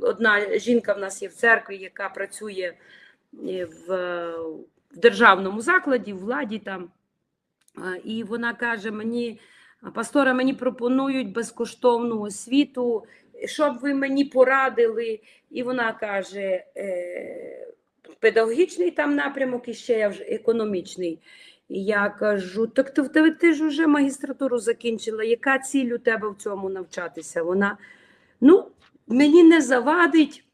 одна жінка в нас є в церкві, яка працює е, в, в державному закладі, в владі там. І вона каже: мені, пастора, мені пропонують безкоштовну освіту, щоб ви мені порадили. І вона каже: е, педагогічний там напрямок і ще я вже економічний. І я кажу: так ти, ти, ж вже магістратуру закінчила. Яка ціль у тебе в цьому навчатися? Вона ну, мені не завадить.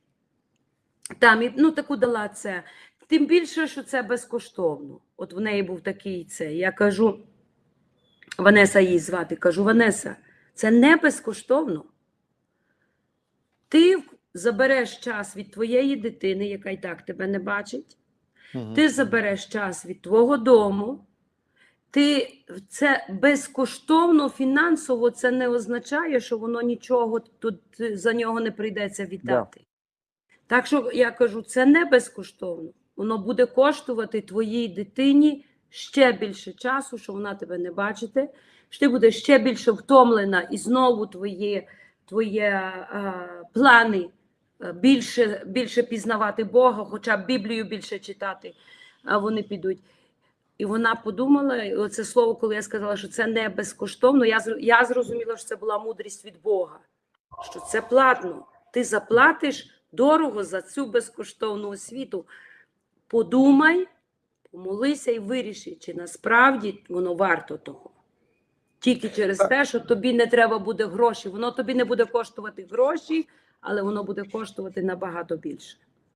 Там, ну, таку дала це. Тим більше, що це безкоштовно. От в неї був такий це. Я кажу, Ванеса її звати, кажу, Ванеса, це не безкоштовно. Ти забереш час від твоєї дитини, яка й так тебе не бачить. Мгм. Ти забереш час від твого дому. Ти це безкоштовно фінансово це не означає, що воно нічого тут за нього не прийдеться віддати. Так що я кажу, це не безкоштовно. Воно буде коштувати твоїй дитині ще більше часу, що вона тебе не бачите, що ти будеш ще більше втомлена, і знову твої, твої а, плани більше, більше пізнавати Бога, хоча б Біблію більше читати, а вони підуть. І вона подумала, і оце слово, коли я сказала, що це не безкоштовно, я, я зрозуміла, що це була мудрість від Бога, що це платно. Ти заплатиш дорого за цю безкоштовну освіту. Подумай, помолися і виріши, чи насправді воно варто того. Тільки через те, що тобі не треба буде гроші. Воно тобі не буде коштувати гроші, але воно буде коштувати набагато більше.